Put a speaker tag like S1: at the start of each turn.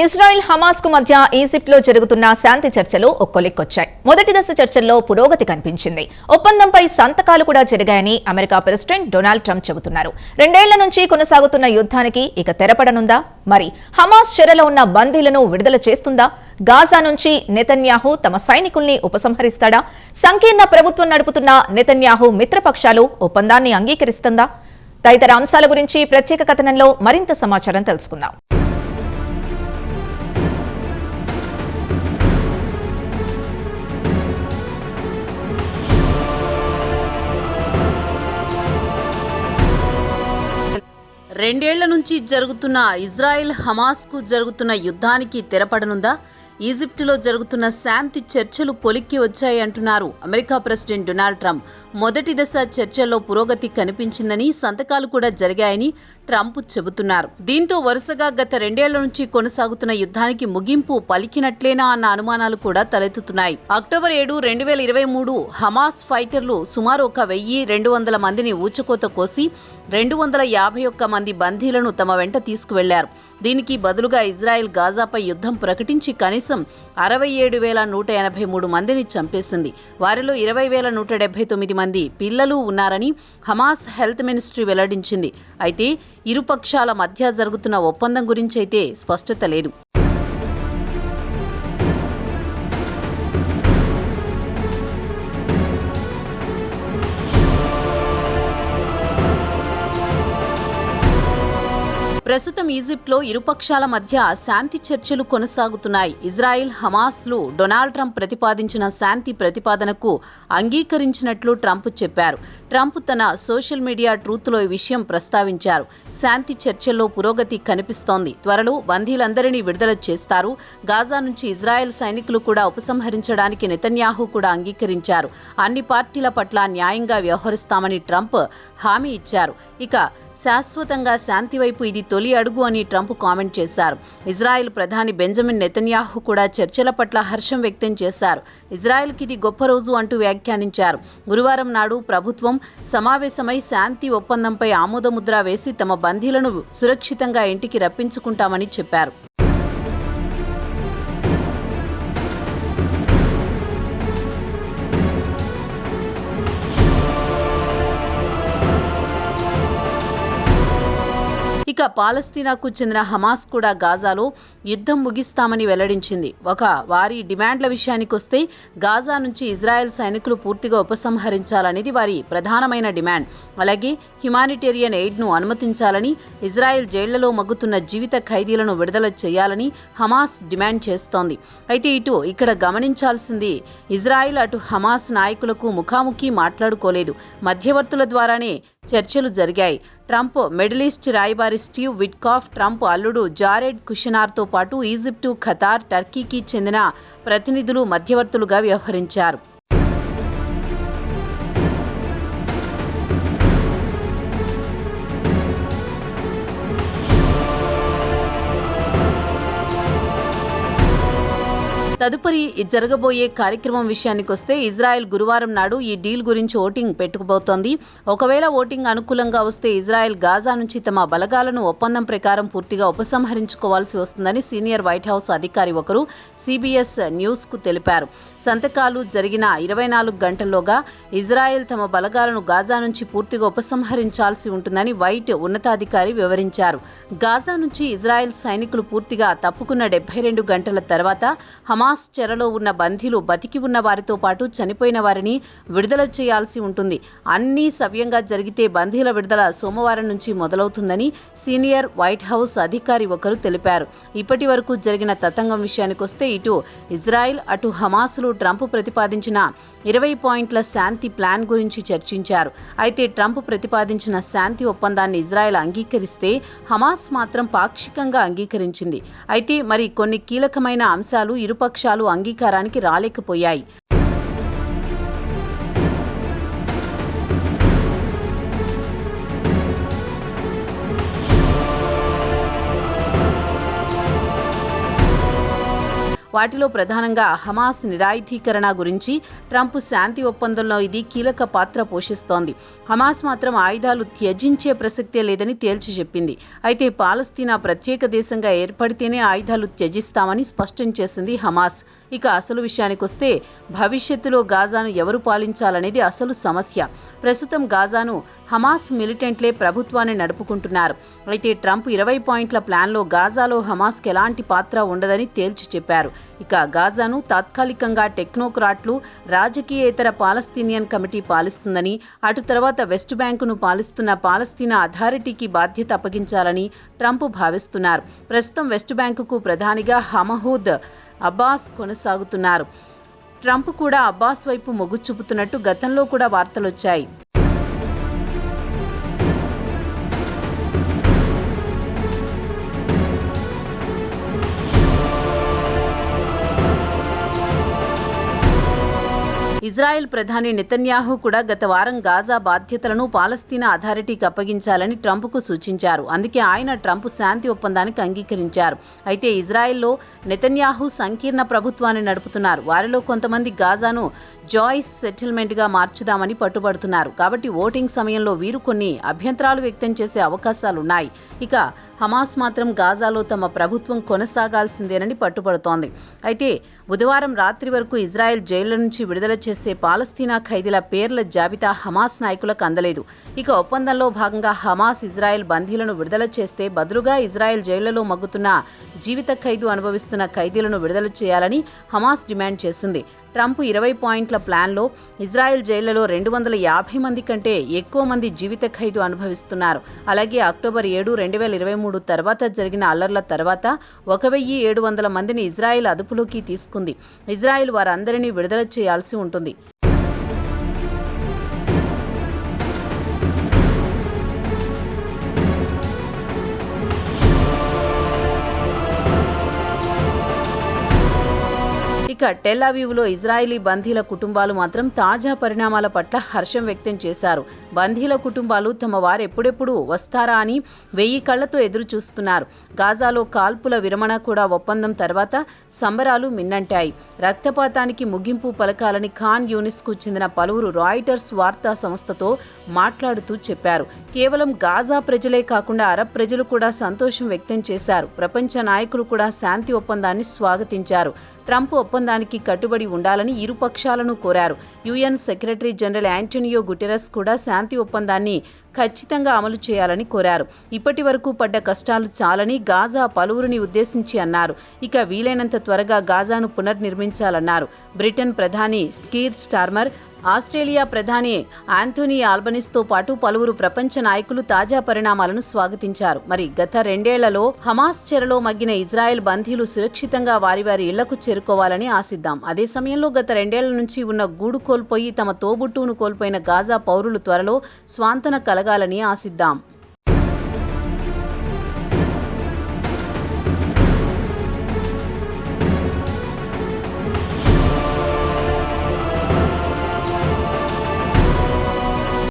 S1: Israel హమాస్కు మధ్య ఈజిప్ట్లో జరుగుతున్న శాంతి చర్చలు ఒక్కొలిక్కొచ్చాయి. మొదటి దశ చర్చల్లో పురోగతి కనిపించింది. ఒప్పందంపై సంతకాలు కూడా జరిగాయని అమెరికా ప్రెసిడెంట్ డొనాల్డ్ ట్రంప్ చెబుతున్నారు. రెండేళ్ళ నుంచి కొనసాగుతున్న యుద్ధానికి ఇక తెరపడనుందా? మరి హమాస్ చెరలో ఉన్న బందీలను విడుదల చేస్తుందా? గాజా నుంచి నెతన్యాహు తమ సైనికుల్ని ఉపసంహరిస్తాడా? సంకీర్ణ ప్రభుత్వం నడుపుతున్న నెతన్యాహు మిత్రపక్షాలు ఒప్పందాన్ని అంగీకరిస్తుందా? తదితర అంశాల గురించి ప్రత్యేక కథనంలో మరింత సమాచారం తెలుసుకుందాం.
S2: రెండేళ్ళ నుంచి జరుగుతున్న ఇజ్రాయెల్ హమాస్కు జరుగుతున్న యుద్ధానికి తెరపడనుందా? ఈజిప్టులో జరుగుతున్న శాంతి చర్చలు పొలిక్కి వచ్చాయి అంటున్నారు. అమెరికా ప్రెసిడెంట్ డొనాల్డ్ ట్రంప్ మొదటి దశ చర్చల్లో పురోగతి కనిపించిందని సంతకాలు కూడా జరిగాయని ట్రంప్ చెబుతున్నారు. దీంతో వరుసగా గత రెండేళ్ళ నుంచి కొనసాగుతున్న యుద్ధానికి ముగింపు పలికినట్లేనా అన్న అనుమానాలు కూడా తలెత్తుతున్నాయి. అక్టోబర్ ఏడు రెండు వేల ఇరవై మూడు హమాస్ ఫైటర్లు సుమారు ఒక వెయ్యి రెండు వందల మందిని ఊచకోత కోసి రెండు వందల యాభై ఒక్క మంది బందీలను తమ వెంట తీసుకువెళ్ళారు. దీనికి బదులుగా ఇజ్రాయెల్ గాజాపై యుద్ధం ప్రకటించి కనీసం అరవై ఏడు వేల నూట ఎనభై మూడు మందిని చంపేసింది. వారిలో ఇరవై వేల నూట డెబ్బై తొమ్మిది మంది పిల్లలు ఉన్నారని హమాస్ హెల్త్ మినిస్ట్రీ వెల్లడించింది. అయితే ఇరుపక్షాల మధ్య జరుగుతున్న ఒప్పందం గురించి అయితే స్పష్టత లేదు. ప్రస్తుతం ఈజిప్ట్లో ఇరుపక్షాల మధ్య శాంతి చర్చలు కొనసాగుతున్నాయి. ఇజ్రాయిల్ హమాస్లు డొనాల్డ్ ట్రంప్ ప్రతిపాదించిన శాంతి ప్రతిపాదనకు అంగీకరించినట్లు ట్రంప్ చెప్పారు. ట్రంప్ తన సోషల్ మీడియా ట్రూత్లో ఈ విషయం ప్రస్తావించారు. శాంతి చర్చల్లో పురోగతి కనిపిస్తోంది. త్వరలో బందీలందరినీ విడుదల చేస్తారు. గాజా నుంచి ఇజ్రాయెల్ సైనికులు కూడా ఉపసంహరించడానికి నెతన్యాహు కూడా అంగీకరించారు. అన్ని పార్టీల పట్ల న్యాయంగా వ్యవహరిస్తామని ట్రంప్ హామీ ఇచ్చారు. ఇక శాశ్వతంగా శాంతి వైపు ఇది తొలి అడుగు అని ట్రంప్ కామెంట్ చేశారు. ఇజ్రాయెల్ ప్రధాని బెంజమిన్ నెతన్యాహు కూడా చర్చల పట్ల హర్షం వ్యక్తం చేశారు. ఇజ్రాయెల్కి ఇది గొప్ప రోజు అంటూ వ్యాఖ్యానించారు. గురువారం నాడు ప్రభుత్వం సమావేశమై శాంతి ఒప్పందంపై ఆమోదముద్ర వేసి తమ బందీలను సురక్షితంగా ఇంటికి రప్పించుకుంటామని చెప్పారు. ఇక పాలస్తీనాకు చెందిన హమాస్ కూడా గాజాలో యుద్ధం ముగిస్తామని వెల్లడించింది. ఒక వారి డిమాండ్ల విషయానికొస్తే గాజా నుంచి ఇజ్రాయెల్ సైనికులు పూర్తిగా ఉపసంహరించాలనేది వారి ప్రధానమైన డిమాండ్. అలాగే హ్యుమానిటేరియన్ ఎయిడ్ను అనుమతించాలని ఇజ్రాయెల్ జైళ్ళలో మగ్గుతున్న జీవిత ఖైదీలను విడుదల చేయాలని హమాస్ డిమాండ్ చేస్తోంది. అయితే ఇటు ఇక్కడ గమనించాల్సింది ఇజ్రాయెల్ అటు హమాస్ నాయకులకు ముఖాముఖి మాట్లాడుకోలేదు. మధ్యవర్తుల ద్వారానే చర్చలు జరిగాయి. ట్రంప్ మిడిల్ ఈస్ట్ రాయబారి స్టీవ్ విట్కాఫ్ ట్రంప్ అల్లుడు జారెడ్ కుషనార్తో పాటు ఈజిప్టు ఖతార్ టర్కీకి చెందిన ప్రతినిధులు మధ్యవర్తులుగా వ్యవహరించారు. తదుపరి జరగబోయే కార్యక్రమం విషయానికి వస్తే ఇజ్రాయెల్ గురువారం నాడు ఈ డీల్ గురించి ఓటింగ్ పెట్టుకుపోతోంది ఒకవేళ ఓటింగ్ అనుకూలంగా వస్తే ఇజ్రాయెల్ గాజా నుంచి తమ బలగాలను ఒప్పందం ప్రకారం పూర్తిగా ఉపసంహరించుకోవాల్సి వస్తుందని సీనియర్ వైట్ హౌస్ అధికారి ఒకరు సిబిఎస్ న్యూస్కు తెలిపారు. సంతకాలు జరిగిన ఇరవై నాలుగు గంటల్లోగా ఇజ్రాయెల్ తమ బలగాలను గాజా నుంచి పూర్తిగా ఉపసంహరించాల్సి ఉంటుందని వైట్ ఉన్నతాధికారి వివరించారు. గాజా నుంచి ఇజ్రాయెల్ సైనికులు పూర్తిగా తప్పుకున్న డెబ్బై రెండు గంటల తర్వాత హమాస్ చెరలో ఉన్న బందీలు బతికి ఉన్న వారితో పాటు చనిపోయిన వారిని విడుదల చేయాల్సి ఉంటుంది. అన్నీ సవ్యంగా జరిగితే బందీల విడుదల సోమవారం నుంచి మొదలవుతుందని సీనియర్ వైట్ హౌస్ అధికారి ఒకరు తెలిపారు. ఇప్పటి వరకు జరిగిన తతంగం విషయానికొస్తే ఇటు ఇజ్రాయెల్ అటు హమాసులు ట్రంప్ ప్రతిపాదించిన ఇరవై పాయింట్ల శాంతి ప్లాన్ గురించి చర్చించారు. అయితే ట్రంప్ ప్రతిపాదించిన శాంతి ఒప్పందాన్ని ఇజ్రాయెల్ అంగీకరిస్తే హమాస్ మాత్రం పాక్షికంగా అంగీకరించింది. అయితే మరి కొన్ని కీలకమైన అంశాలు ఇరుపక్ష అంశాలు అంగీకారానికి రాలేకపోయాయి. వాటిలో ప్రధానంగా హమాస్ నిరాయుధీకరణ గురించి ట్రంప్ శాంతి ఒప్పందంలో ఇది కీలక పాత్ర పోషిస్తోంది. హమాస్ మాత్రం ఆయుధాలు త్యజించే ప్రసక్తే లేదని తేల్చి చెప్పింది. అయితే పాలస్తీనా ప్రత్యేక దేశంగా ఏర్పడితేనే ఆయుధాలు త్యజిస్తామని స్పష్టం చేసింది హమాస్. ఇక అసలు విషయానికొస్తే భవిష్యత్తులో గాజాను ఎవరు పాలించాలనేది అసలు సమస్య. ప్రస్తుతం గాజాను హమాస్ మిలిటెంట్లే ప్రభుత్వాన్ని నడుపుకుంటున్నారు. అయితే ట్రంప్ ఇరవై పాయింట్ల ప్లాన్లో గాజాలో హమాస్కి ఎలాంటి పాత్ర ఉండదని తేల్చి చెప్పారు. ఇక గాజాను తాత్కాలికంగా టెక్నోక్రాట్లు రాజకీయేతర పాలస్తీనియన్ కమిటీ పాలిస్తుందని అటు తర్వాత వెస్ట్ బ్యాంకును పాలిస్తున్న పాలస్తీనా అథారిటీకి బాధ్యత అప్పగించాలని ట్రంప్ భావిస్తున్నారు. ప్రస్తుతం వెస్ట్ బ్యాంకుకు ప్రధానిగా హమహూద్ అబ్బాస్ కొనసాగుతున్నారు. ట్రంప్ కూడా అబ్బాస్ వైపు మొగ్గు చూపుతున్నట్టు గతంలో కూడా వార్తలొచ్చాయి. ఇజ్రాయెల్ ప్రధాని నెతన్యాహు కూడా గత వారం గాజా బాధ్యతలను పాలస్తీనా అథారిటీకి అప్పగించాలని ట్రంప్కు సూచించారు. అందుకే ఆయన ట్రంప్ శాంతి ఒప్పందానికి అంగీకరించారు. అయితే ఇజ్రాయెల్లో నెతన్యాహు సంకీర్ణ ప్రభుత్వాన్ని నడుపుతున్నారు. వారిలో కొంతమంది గాజాను జాయిస్ సెటిల్మెంట్గా మార్చుదామని పట్టుబడుతున్నారు. కాబట్టి ఓటింగ్ సమయంలో వీరు కొన్ని అభ్యంతరాలు వ్యక్తం చేసే అవకాశాలున్నాయి. ఇక హమాస్ మాత్రం గాజాలో తమ ప్రభుత్వం కొనసాగాల్సిందేనని పట్టుబడుతోంది. అయితే బుధవారం రాత్రి వరకు ఇజ్రాయెల్ జైళ్ళ నుంచి విడుదల చేసే పాలస్తీనా ఖైదీల పేర్ల జాబితా హమాస్ నాయకులకు అందలేదు. ఇక ఒప్పందంలో భాగంగా హమాస్ ఇజ్రాయెల్ బందీలను విడుదల చేస్తే బదులుగా ఇజ్రాయెల్ జైళ్ళలో మగ్గుతున్న జీవిత ఖైదు అనుభవిస్తున్న ఖైదీలను విడుదల చేయాలని హమాస్ డిమాండ్ చేసింది. ట్రంప్ ఇరవై పాయింట్ల ప్లాన్లో ఇజ్రాయెల్ జైళ్ళలో రెండు వందల యాభై మంది కంటే ఎక్కువ మంది జీవిత ఖైదు అనుభవిస్తున్నారు. అలాగే అక్టోబర్ ఏడు రెండు వేల ఇరవై మూడు తర్వాత జరిగిన అల్లర్ల తర్వాత ఒక వెయ్యి ఏడు వందల మందిని ఇజ్రాయెల్ అదుపులోకి తీసుకుంది. ఇజ్రాయెల్ వారందరినీ విడుదల చేయాల్సి ఉంటుంది. ఇక టెల్ ఇజ్రాయిలీ బందీల కుటుంబాలు మాత్రం తాజా పరిణామాల పట్ల హర్షం వ్యక్తం చేశారు. బందీల కుటుంబాలు తమ వారు ఎప్పుడెప్పుడు వస్తారా అని వెయ్యి కళ్ళతో ఎదురు చూస్తున్నారు గాజాలో కాల్పుల విరమణ కూడా ఒప్పందం తర్వాత సంబరాలు మిన్నంటాయి. రక్తపాతానికి ముగింపు పలకాలని ఖాన్ యూనిస్కు చెందిన పలువురు రాయిటర్స్ వార్తా సంస్థతో మాట్లాడుతూ చెప్పారు. కేవలం గాజా ప్రజలే కాకుండా అరబ్ ప్రజలు కూడా సంతోషం వ్యక్తం చేశారు. ప్రపంచ నాయకులు కూడా శాంతి ఒప్పందాన్ని స్వాగతించారు. ట్రంప్ ఒప్పందానికి కట్టుబడి ఉండాలని ఇరు పక్షాలను కోరారు. UN secretary general Antonio Guterres కూడా శాంతి ఒప్పందాన్ని ఖచ్చితంగా అమలు చేయాలని కోరారు. ఇప్పటి వరకు పడ్డ కష్టాలు చాలని గాజా పలువురిని ఉద్దేశించి అన్నారు. ఇక వీలైనంత త్వరగా గాజాను పునర్నిర్మించాలన్నారు. బ్రిటన్ ప్రధాని స్కీర్ స్టార్మర్ ఆస్ట్రేలియా ప్రధాని ఆంథోనీ ఆల్బనిస్తో పాటు పలువురు ప్రపంచ నాయకులు తాజా పరిణామాలను స్వాగతించారు. మరి గత రెండేళ్ళలో హమాస్ చెరలో మగ్గిన ఇజ్రాయెల్ బందీలు సురక్షితంగా వారి వారి ఇళ్ళకు చేరుకోవాలని ఆశిద్దాం. అదే సమయంలో గత రెండేళ్ళ నుంచి ఉన్న గూడు కోల్పోయి తమ తోబుట్టువును కోల్పోయిన గాజా పౌరులు త్వరలో స్వాంతన కలగాలని ఆశిద్దాం.